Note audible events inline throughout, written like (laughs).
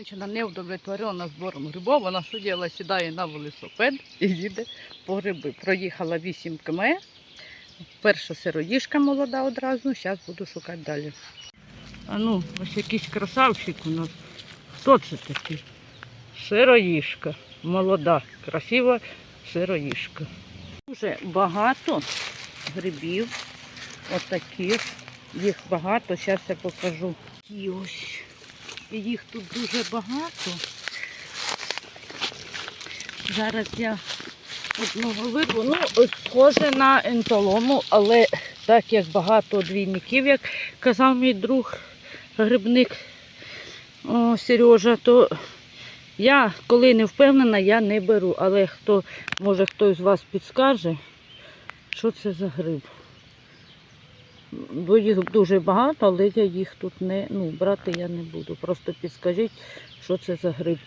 Женщина не удовлетворена збором грибов, вона що діла, сідає на велосипед і їде по гриби. Проїхала 8 км. Перша сироїшка молода одразу, зараз буду шукати далі. А ну, ось якийсь красавчик у нас. Хто це такий? Сироїшка. Молода, красива сироїшка. Дуже багато грибів. Отаких. Їх багато. Зараз я покажу. Ось. І їх тут дуже багато. Зараз я одного вирву. Ну, схоже на ентолому, але так як багато двійників, як казав мій друг грибник о, Сережа, то я, коли не впевнена, я не беру. Але хто, може хтось з вас підскаже, що це за гриб. Бо їх дуже багато, але я їх тут не ну, брати я не буду. Просто підскажіть, що це за гриб.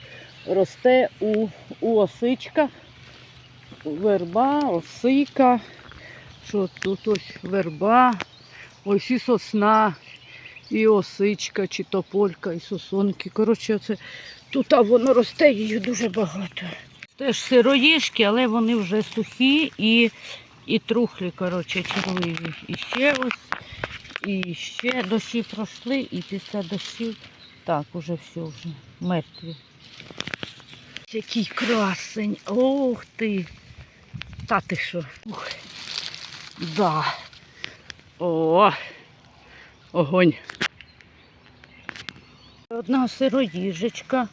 Росте у, у осичках. Верба, осика. Що тут ось верба, ось і сосна, і осичка, чи тополька, і сосонки. Коротше, це тут а воно росте, її дуже багато. Теж сироїшки, але вони вже сухі і, і трухлі, коротше, червиві. І ще ось, і ще дощі пройшли, і після дощів так, уже все вже мертві. Який красень. Ох ти. Та ти що? Ух. Да. О, огонь. Одна сироїжечка.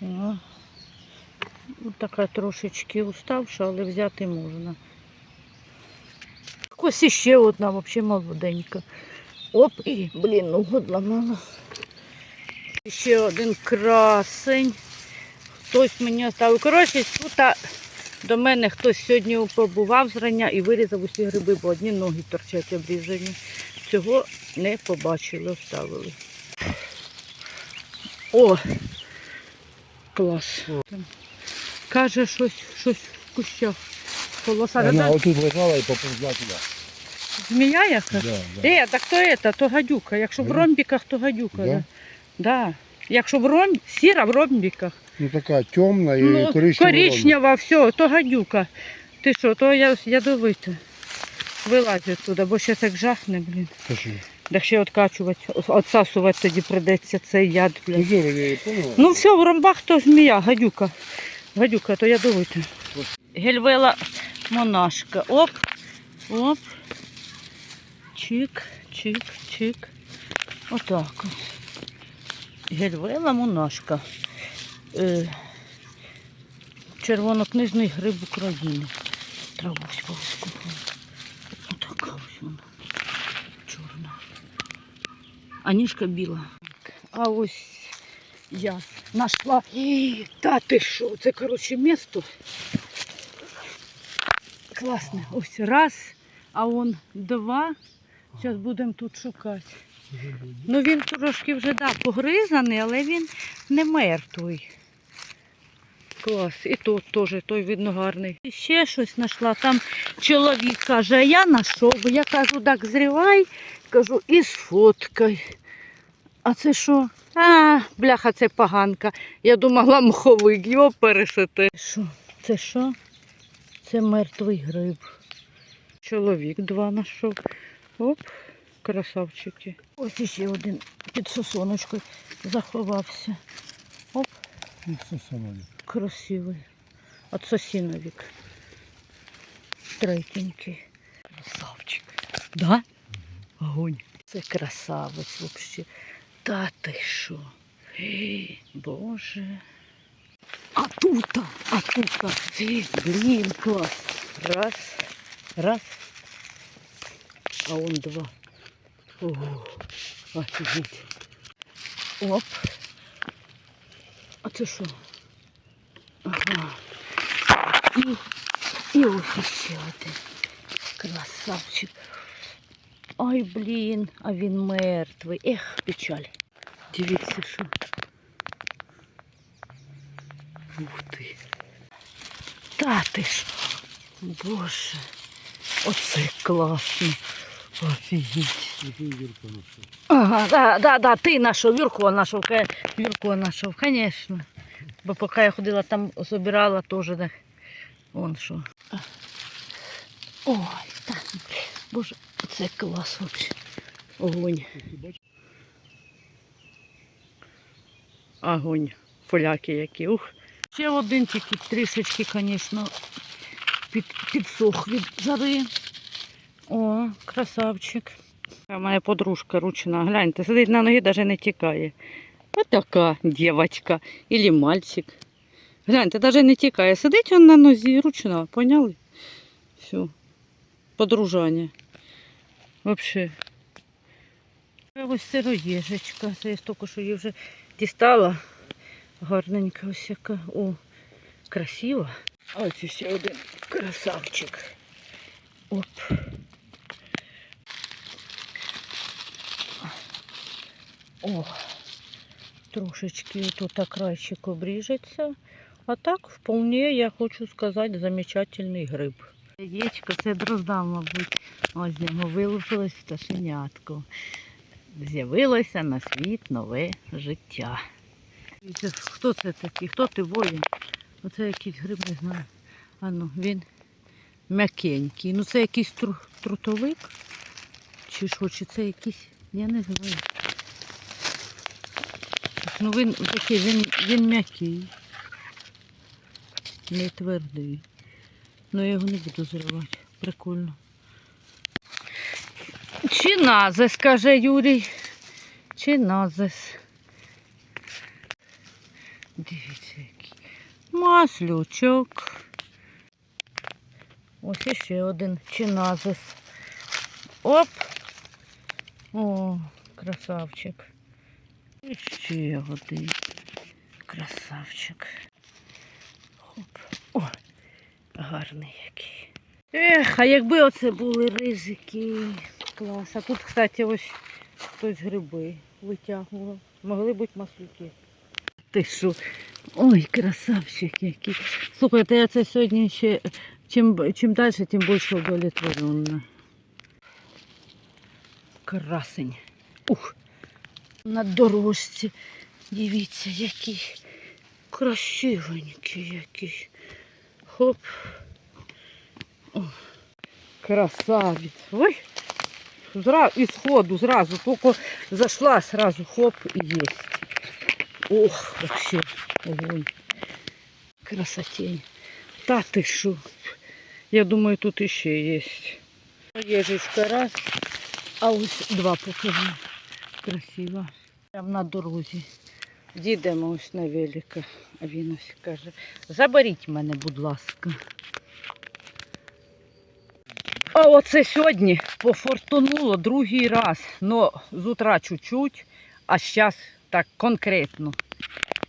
Ну, Така трошечки уставша, але взяти можна. Ось іще одна, взагалі молоденька. Оп, і, блін, ногу зламала. Ще один красень. Хтось мені оставив. Коротше, тут до мене хтось сьогодні побував зрання і вирізав усі гриби, бо одні ноги торчать обрізані. Цього не побачили, оставили. О! Клас. Каже, щось, щось в кущах. Вона отут лежала і поповзла туди. Змія яка? Да, да. Е, так то это, то гадюка. Якщо в ромбіках, то гадюка. Да? Да. Да. Якщо в ром... сіра в ромбіках. Ну така темна і Ну, коричнева. коричнева, все, то гадюка. Ти що, то я ядовита. Вилазь туди, бо ще так жахне, блін. Та що? Да ще откачувати, отсасувати тоді придеться цей яд, Ну, блін. Юра, я поняла? Ну все, в ромбах то змія, гадюка. Гадюка, то ядовита. Гельвела монашка. Оп, оп. Чик, чик, чик. Отак ось. Гельвела монашка. Е, червонокнижний гриб України. Траву ось Отака ось вона. Чорна. А ніжка біла. А ось я знайшла. Та ти що? Це, коротше, місто. Класне. Ось раз, а он два. Зараз будемо тут шукати. Ну він трошки вже да, погризаний, але він не мертвий. Клас. І тут теж той видно гарний. І ще щось знайшла. Там чоловік каже, а я знайшов. Я кажу, так зривай, кажу, і сфоткай. А це що? А, бляха, це поганка. Я думала, мховик, його пересити. Що? Це що? Це мертвий гриб. Чоловік два знайшов. Оп, красавчики. Ось іще один під сосоночкою заховався. Оп, саме. красивий. От сосіновік. Третенький. Красавчик. Да? Огонь. Це красавець взагалі. Та ти що? Боже. А тут, а тут, блін, клас. Раз, раз. А он два. Ого, офігеть. Оп. А це що? Ага. І, і ось ще. Красавчик. Ой, блін, а він мертвий. Ех, печаль. Дивіться, що. Ух ти. Та ти ж. Боже. Оце класно. Офігеть. Ага, да, да, да, ти нашов, Юрко нашов. Юрко знайшов, звісно. Бо поки я ходила там, збирала теж. Так. Вон що. Ой, так. Боже, це клас взагалі. Огонь. Огонь. Поляки які. Ух. Ще один тільки трішечки, звісно, під, підсох від жари. О, красавчик. А моя подружка ручна, гляньте, сидить на ноги, навіть не тікає. Ось така дівчинка. Или мальчик. Гляньте, навіть не тікає. Сидить він на нозі, ручна, поняли? Все. Подружання. Вообще. Ось сироєжечка. Це я тільки що її вже дістала. Гарненька ось яка. О, красива. Ось ще один красавчик. Оп. О, трошечки тут крайчик обріжеться. А так, вполне, я хочу сказати, замечательний гриб. Яєчко, це дрозда, мабуть. Ось з нього вилупилось пташенятко. З'явилося на світ нове життя. Хто це такий? Хто ти воїн? Оце якийсь гриб, не знаю. А ну, він м'якенький. Ну це якийсь тру, трутовик. Чи що, чи це якийсь, я не знаю. Ну він такий, він, він м'який. Не твердий. Ну я його не буду зривати. Прикольно. Чи назис, каже Юрій. Чи назис. Дивіться який. Маслючок. Ось іще один чиназис. Оп. О, красавчик. Ще один. Красавчик. Хоп. О, гарний який. Ех, а якби оце були ризики. Клас. А тут, кстати, ось хтось гриби витягував. Могли бути маслюки. Ти що? Ой, красавчик який. Слухайте, я це сьогодні ще чим, чим далі, тим більше удовлетворена. Красень. Ух. На дорожці. Дивіться, який красивенький який. Хоп. О, красавець. Ой. Зра... І сходу зразу, тільки зайшла, сразу хоп і єсть. Ох, вообще, огонь. Красотень. Та ти що? Я думаю, тут іще є. Єжечка раз, а ось два покажу. Красиво. Прямо на дорозі. Дідемо ось на велика, а він ось каже, заберіть мене, будь ласка. А оце сьогодні пофортунуло другий раз. Ну, з утра чуть-чуть, а зараз так конкретно.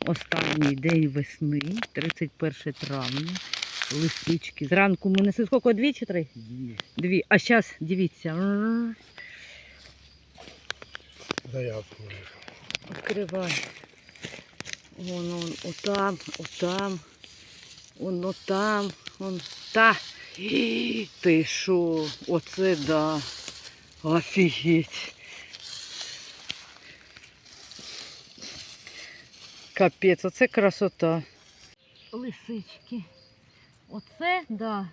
Останній день весни, 31 травня, лисички. Зранку ми несли скільки? Дві чи три? Дві. Дві. А зараз дивіться. М, Заявку. Відкривай. Вон он, отам, отам, воно там, он та. І, Ти що? Оце да. Офігеть. Капець, оце красота. Лисички. Оце, да.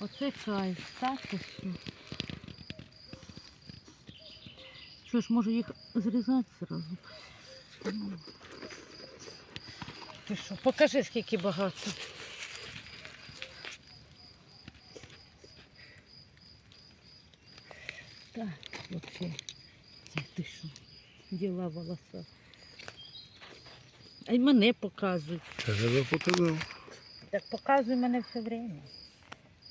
Оце кайф. Так що. Що ж, може їх зрізати зразу? Ти що, покажи, скільки багато. Так, вообще. Це ти що? Діла волоса. А й мене показують. Це тебе показав. Так показуй мене все время.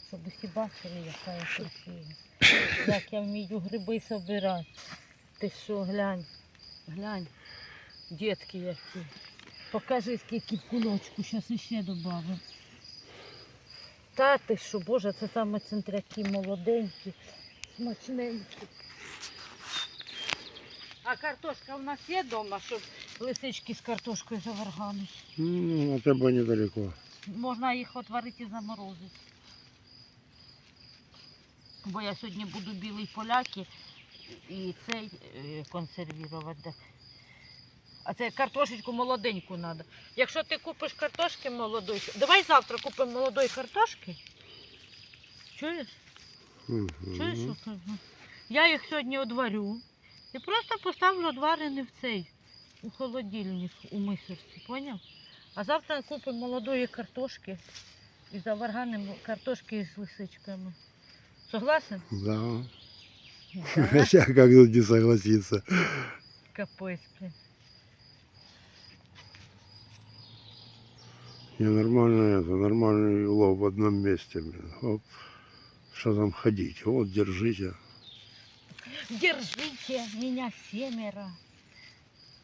Щоб усі бачили, яка я красива. Як я вмію гриби собирати. Ти що, глянь, глянь, дітки які. Покажи, скільки в кулочку, зараз іще додам. Та ти що, боже, це саме центряки молоденькі, смачненькі. А картошка у нас є вдома, щоб лисички з картошкою заваргали. Ну, а тебе недалеко. Можна їх отварити і заморозити. Бо я сьогодні буду білий поляки і цей е, консервувати. А це картошечку молоденьку треба. Якщо ти купиш картошки молодої, давай завтра купимо молодої картошки. Чуєш? Мгм. Чуєш, що кажу? Я їх сьогодні одварю і просто поставлю одварений в цей, у холодильник, у мисочці, поняв? А завтра купимо молодої картошки і заварганимо картошки з лисичками. Согласен? Да. Да. (laughs) Я как тут не согласиться. Капець, блін. Не нормально это, нормальный улов в одном месте. блин. Оп. Что там ходить? Вот, держите. Держите мене семеро.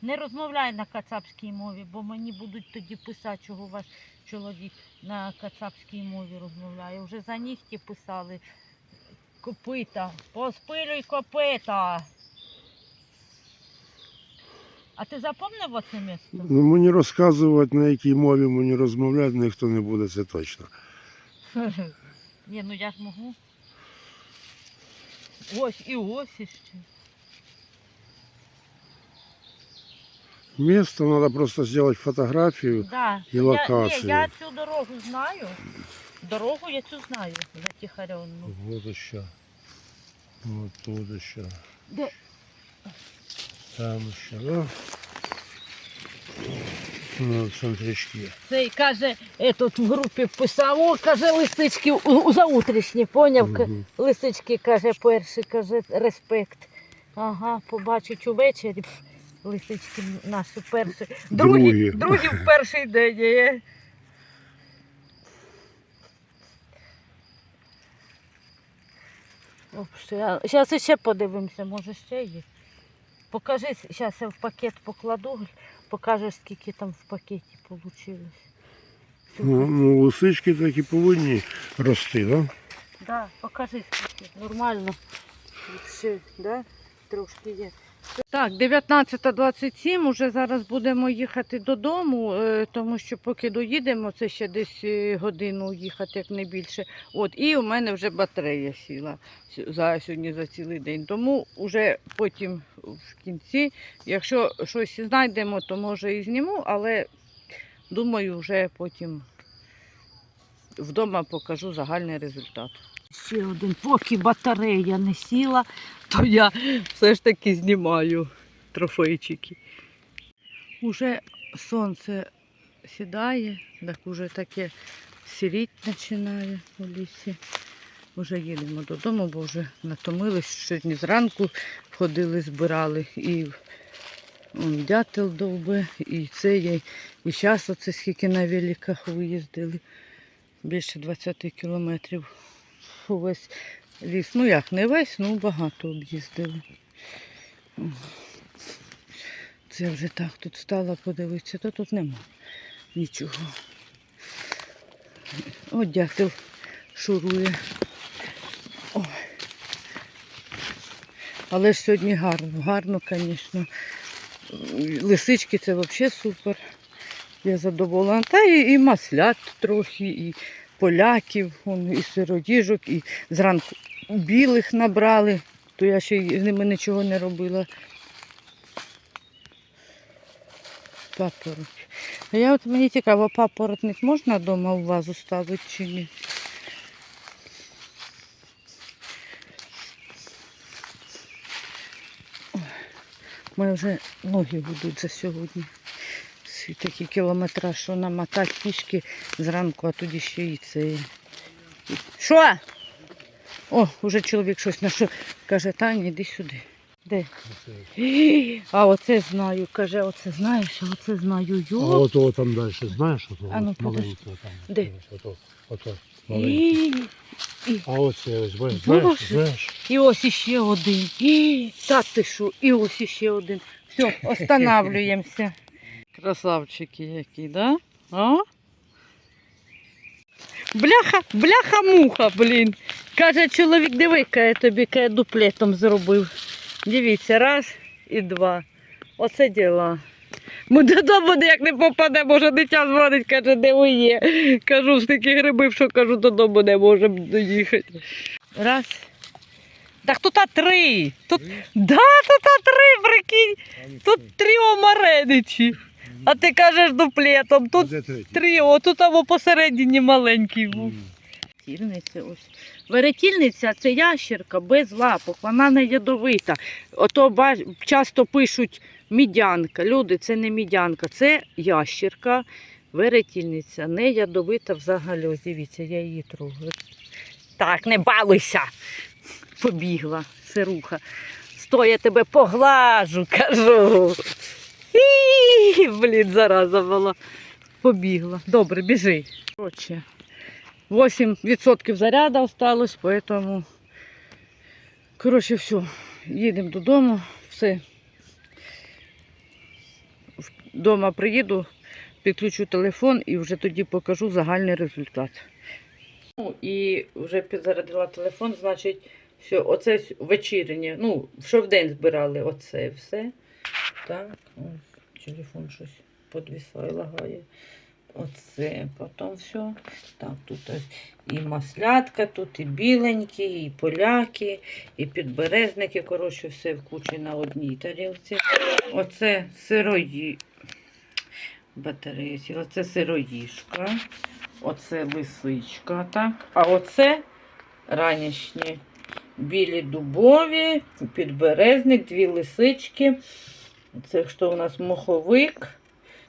Не розмовляй на кацапській мові, бо мені будуть тоді писати, чого ваш чоловік на кацапській мові розмовляє. Вже за нігті писали копита. Поспилюй копита. А ти запомнив оце місто? Ну, мені розказувати, на якій мові мені розмовляти, ніхто не буде, це точно. (laughs) Ні, ну я ж можу. Ось і ось іще. Место надо просто сделать фотографию. Да. і Я, локацію. я цю дорогу знаю. Дорогу я цю знаю затихаренну. Вот еще. Вот тут еще. Де? Там еще, да? Ну, центрички. Цей каже, етот в групі писав, о, каже, лисички у, у заутрішні, поняв? К- Мгм. Лисички, каже, перший, каже, респект. Ага, побачить увечері. пф, Лисички наші перші. Другі, Другі. другі в перший день. є. Зараз ще подивимося, може ще є. Покажи, зараз я в пакет покладу, покажеш, скільки там в пакеті вийшло. Ну, ну, лисички такі повинні рости, да? Да, покажи скільки. Нормально. Все, да? Трошки є. Так, 19.27, уже зараз будемо їхати додому, е, тому що поки доїдемо, це ще десь е, годину їхати, як не більше. От, і у мене вже батарея сіла за сьогодні за цілий день. Тому вже потім в кінці, якщо щось знайдемо, то може і зніму, але думаю, вже потім вдома покажу загальний результат. Ще один, поки батарея не сіла, то я все ж таки знімаю трофейчики. Уже сонце сідає, так уже таке сіріть починає у лісі. Вже їдемо додому, бо вже натомились. Сьогодні зранку ходили, збирали і он, дятел довби, і це є. І зараз оце скільки на великах виїздили. Більше 20 кілометрів увесь ліс. Ну як, не весь, ну багато об'їздили. Це вже так тут стала подивитися, то тут нема нічого. От дятел шурує. Ой. Але ж сьогодні гарно, гарно, звісно. Лисички це взагалі супер. Я задоволена. Та і, і маслят трохи, і поляків, і сиродіжок, і зранку білих набрали, то я ще з ними нічого не робила. Папороть. А я от мені цікаво, папоротник можна вдома в вазу ставити чи ні? У мене вже ноги будуть за сьогодні. Всі такі кілометра, що намотати пішки зранку, а тоді ще і це. Що? О, уже чоловік щось знайшов. Каже, Таня, йди сюди. Де? А оце знаю, каже, оце знаєш, а оце знаю. А Йо. от о, там далі, знаєш, ото А ну, от подожди. маленьке там. Де? Ото, ото, маленьке. І, А оце ось, бачиш, Боже. знаєш, знаєш. і ось іще один. І, та ти що, і ось іще один. Все, останавлюємося. (laughs) Красавчики які, да? А? Бляха, бляха-муха, блін. Каже, чоловік, диви, каже, тобі каже, дуплетом зробив. Дивіться, раз і два. Оце діла. Ми додому ніяк не попаде, може дитя дзвонить, каже, де ви є. Кажу, стільки грибів, що кажу, додому не можемо доїхати. Раз. Так тут а три. Тут, да, тут а три, прикинь. Тут тріо Мареничі. А ти кажеш дуплетом. Тут Де третій? тріо, тут або посередині маленький був. М. Ось. Веретільниця це ящерка без лапок, вона не ядовита. Ото бач, часто пишуть мідянка. Люди, це не мідянка, це ящерка, веретільниця, не ядовита взагалі. Ось дивіться, я її трогаю. Так, не балуйся. Побігла, сируха. Стой, я тебе поглажу, кажу. (laughs) Блін, зараза була. Побігла. Добре, біжи. Коротше, 8% заряду осталось, поэтому, коротше, все, їдемо додому, все. Дома приїду, підключу телефон і вже тоді покажу загальний результат. Ну, і вже підзарядила телефон, значить, все, оце вечірнє, ну, що в день збирали, оце все. Так, ось, телефон щось подвісає, лагає. Оце, потім все. Так, тут і маслятка, тут і біленькі, і поляки, і підберезники. Коротше, все в кучі на одній тарілці. Оце сирої. Батарея сіла. Оце сироїшка. Оце лисичка, так. А оце ранішні білі дубові, підберезник, дві лисички. Це що у нас моховик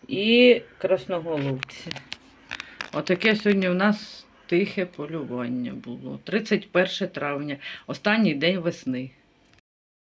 і красноголовці. Отаке сьогодні у нас тихе полювання було. 31 травня, останній день весни.